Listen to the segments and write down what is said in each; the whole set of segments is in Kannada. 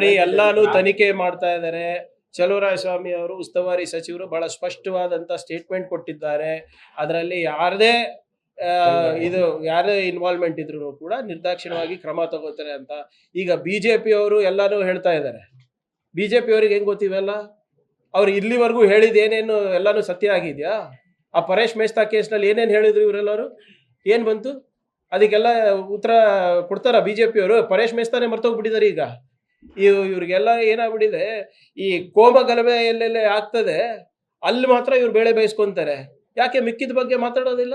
ನೋಡಿ ಎಲ್ಲಾನು ತನಿಖೆ ಮಾಡ್ತಾ ಇದ್ದಾರೆ. ಚಲುವರಾಯಸ್ವಾಮಿ ಅವರು ಉಸ್ತುವಾರಿ ಸಚಿವರು ಬಹಳ ಸ್ಪಷ್ಟವಾದಂತ ಸ್ಟೇಟ್ಮೆಂಟ್ ಕೊಟ್ಟಿದ್ದಾರೆ. ಅದರಲ್ಲಿ ಯಾರದೇ ಇದು ಯಾರೇ ಇನ್ವಾಲ್ವ್ಮೆಂಟ್ ಇದ್ರು ಕೂಡ ನಿರ್ದಾಕ್ಷಿಣ್ಯವಾಗಿ ಕ್ರಮ ತಗೋತಾರೆ ಅಂತ. ಈಗ ಬಿಜೆಪಿ ಅವರು ಎಲ್ಲಾನು ಹೇಳ್ತಾ ಇದ್ದಾರೆ. ಬಿಜೆಪಿ ಅವ್ರಿಗೆ ಹೆಂಗ್ ಗೊತ್ತಿವೆಲ್ಲ ಅವ್ರು ಇಲ್ಲಿವರೆಗೂ ಹೇಳಿದ ಏನೇನು ಎಲ್ಲಾನು ಸತ್ಯ ಆಗಿದ್ಯಾ? ಆ ಪರೇಶ್ ಮೇಸ್ತಾ ಕೇಸ್ನಲ್ಲಿ ಏನೇನು ಹೇಳಿದ್ರು ಇವರೆಲ್ಲರೂ? ಏನು ಬಂತು? ಅದಕ್ಕೆಲ್ಲ ಉತ್ತರ ಕೊಡ್ತಾರ ಬಿಜೆಪಿ ಅವರು? ಪರೇಶ್ ಮೇಸ್ತಾನೆ ಮರ್ತೋಗ್ಬಿಟ್ಟಿದ್ದಾರೆ ಈಗ. ಇವ್ ಇವ್ರಿಗೆಲ್ಲ ಏನಾಗ್ಬಿಟ್ಟಿದೆ, ಈ ಕೋಮ ಗಲಭೆ ಎಲ್ಲೆಲ್ಲ ಆಗ್ತದೆ, ಅಲ್ಲಿ ಮಾತ್ರ ಇವ್ರು ಬೇಳೆ ಬೇಯಿಸ್ಕೊಂತಾರೆ. ಯಾಕೆ ಮಿಕ್ಕಿದ ಬಗ್ಗೆ ಮಾತಾಡೋದಿಲ್ಲ?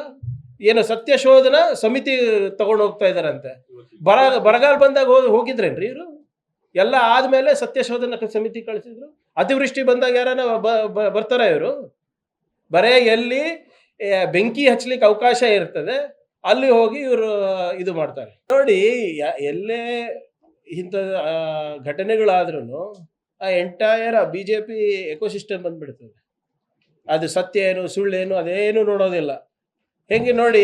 ಏನು ಸತ್ಯ ಶೋಧನ ಸಮಿತಿ ತಗೊಂಡು ಹೋಗ್ತಾ ಇದಾರಂತೆ ಬರ ಬರಗಾಲ ಬಂದಾಗ ಹೋಗಿ ಹೋಗಿದ್ರೇನ್ರಿ ಇವರು? ಎಲ್ಲ ಆದ್ಮೇಲೆ ಸತ್ಯ ಶೋಧನ ಸಮಿತಿ ಕಳಿಸಿದ್ರು? ಅತಿವೃಷ್ಟಿ ಬಂದಾಗ ಯಾರನ್ನ ಬರ್ತಾರ ಇವರು? ಬರೇ ಎಲ್ಲಿ ಬೆಂಕಿ ಹಚ್ಲಿಕ್ಕೆ ಅವಕಾಶ ಇರ್ತದೆ, ಅಲ್ಲಿ ಹೋಗಿ ಇವರು ಇದು ಮಾಡ್ತಾರೆ. ನೋಡಿ ಎಲ್ಲೇ ಇಂಥ ಘಟನೆಗಳಾದ್ರೂ ಆ entire B J P ecosystem ಬಂದ್ಬಿಡ್ತದೆ. ಅದು ಸತ್ಯ ಏನು ಸುಳ್ಳೇನು ಅದೇನು ನೋಡೋದಿಲ್ಲ. ಹೆಂಗೆ ನೋಡಿ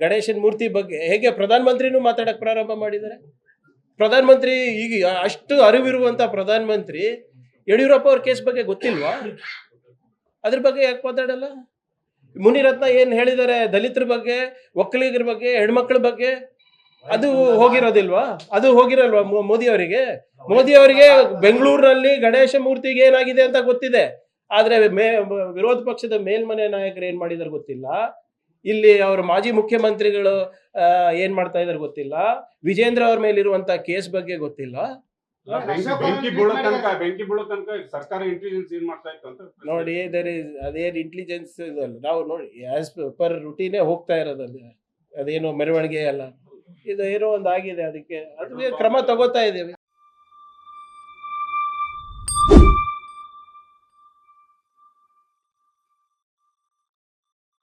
ಗಣೇಶನ್ ಮೂರ್ತಿ ಬಗ್ಗೆ, ಹೇಗೆ ಪ್ರಧಾನಮಂತ್ರಿನೂ ಮಾತಾಡಕ್ಕೆ ಪ್ರಾರಂಭ ಮಾಡಿದ್ದಾರೆ? ಪ್ರಧಾನಮಂತ್ರಿ ಈಗ ಅಷ್ಟು ಅರಿವಿರುವಂತ ಪ್ರಧಾನಮಂತ್ರಿ ಯಡಿಯೂರಪ್ಪ ಅವ್ರ ಕೇಸ್ ಬಗ್ಗೆ ಗೊತ್ತಿಲ್ವಾ? ಅದ್ರ ಬಗ್ಗೆ ಯಾಕೆ ಮಾತಾಡಲ್ಲ? ಮುನಿರತ್ನ ಏನು ಹೇಳಿದ್ದಾರೆ? ದಲಿತರ ಬಗ್ಗೆ, ಒಕ್ಕಲಿಗರ ಬಗ್ಗೆ, ಹೆಣ್ಮಕ್ಳ ಬಗ್ಗೆ? ಅದು ಹೋಗಿರೋದಿಲ್ವಾ? ಅದು ಹೋಗಿರಲ್ವಾ ಮೋದಿ ಅವರಿಗೆ? ಮೋದಿ ಅವರಿಗೆ ಬೆಂಗಳೂರಿನಲ್ಲಿ ಗಣೇಶ ಮೂರ್ತಿಗೆ ಏನಾಗಿದೆ ಅಂತ ಗೊತ್ತಿದೆ. ಆದ್ರೆ ಮೇ ವಿರೋಧ ಪಕ್ಷದ ಮೇಲ್ಮನೆ ನಾಯಕರು ಏನ್ ಮಾಡಿದಾರೆ ಗೊತ್ತಿಲ್ಲ. ಇಲ್ಲಿ ಅವ್ರ ಮಾಜಿ ಮುಖ್ಯಮಂತ್ರಿಗಳು ಏನ್ ಮಾಡ್ತಾ ಇದಾರೆ ಗೊತ್ತಿಲ್ಲ. ವಿಜೇಂದ್ರ ಅವ್ರ ಮೇಲಿರುವಂತ ಕೇಸ್ ಬಗ್ಗೆ ಗೊತ್ತಿಲ್ಲ. ನೋಡಿ ದರ್ ಇಸ್ ಅದೇನು ಇಂಟೆಲಿಜೆನ್ಸ್ ನಾವು ನೋಡಿ ಆಸ್ ಪರ್ ರುಟೀನೇ ಹೋಗ್ತಾ ಇರೋದಲ್ಲ ಅದೇನು ಮೆರವಣಿಗೆ ಅಲ್ಲ. ಇದು ಏನೋ ಒಂದು ಆಗಿದೆ ಅದಕ್ಕೆ. ಅದು ಕ್ರಮ ತಗೋತಾ ಇದ್ದೀವಿ.